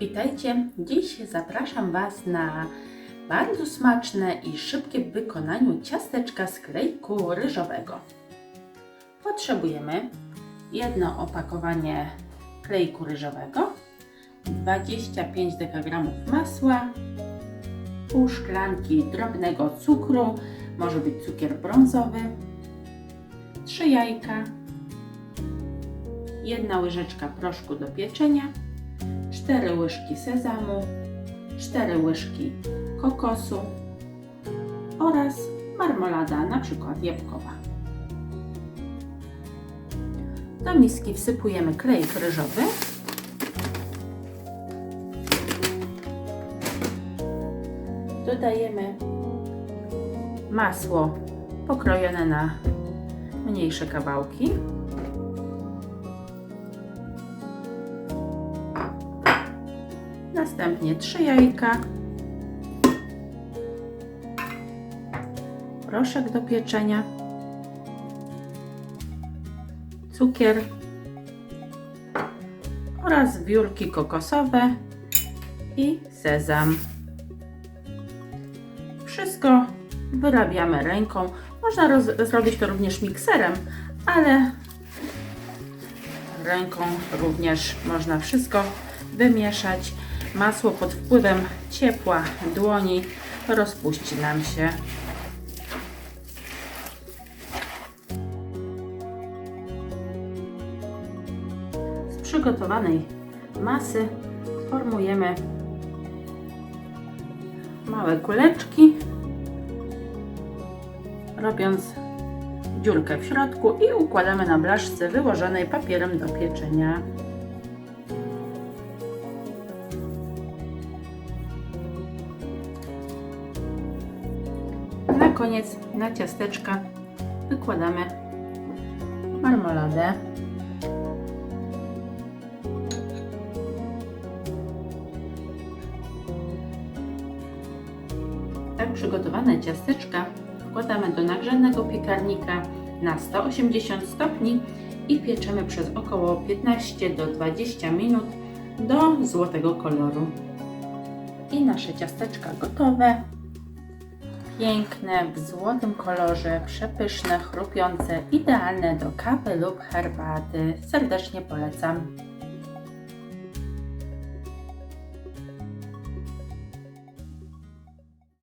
Witajcie. Dziś zapraszam Was na bardzo smaczne i szybkie w wykonaniu ciasteczka z klejku ryżowego. Potrzebujemy jedno opakowanie klejku ryżowego, 25 dekagramów masła, pół szklanki drobnego cukru, może być cukier brązowy, 3 jajka, jedna łyżeczka proszku do pieczenia, 4 łyżki sezamu, 4 łyżki kokosu oraz marmolada, na przykład jabłkowa. Do miski wsypujemy klej ryżowy. Dodajemy masło pokrojone na mniejsze kawałki. Następnie 3 jajka, proszek do pieczenia, cukier oraz wiórki kokosowe i sezam. Wszystko wyrabiamy ręką. Można zrobić to również mikserem, ale ręką również można wszystko wymieszać. Masło pod wpływem ciepła dłoni rozpuści nam się. Z przygotowanej masy formujemy małe kuleczki, robiąc dziurkę w środku i układamy na blaszce wyłożonej papierem do pieczenia. Koniec na ciasteczka wykładamy marmoladę. Tak przygotowane ciasteczka wkładamy do nagrzanego piekarnika na 180 stopni i pieczemy przez około 15 do 20 minut do złotego koloru. I nasze ciasteczka gotowe. Piękne, w złotym kolorze, przepyszne, chrupiące, idealne do kawy lub herbaty. Serdecznie polecam.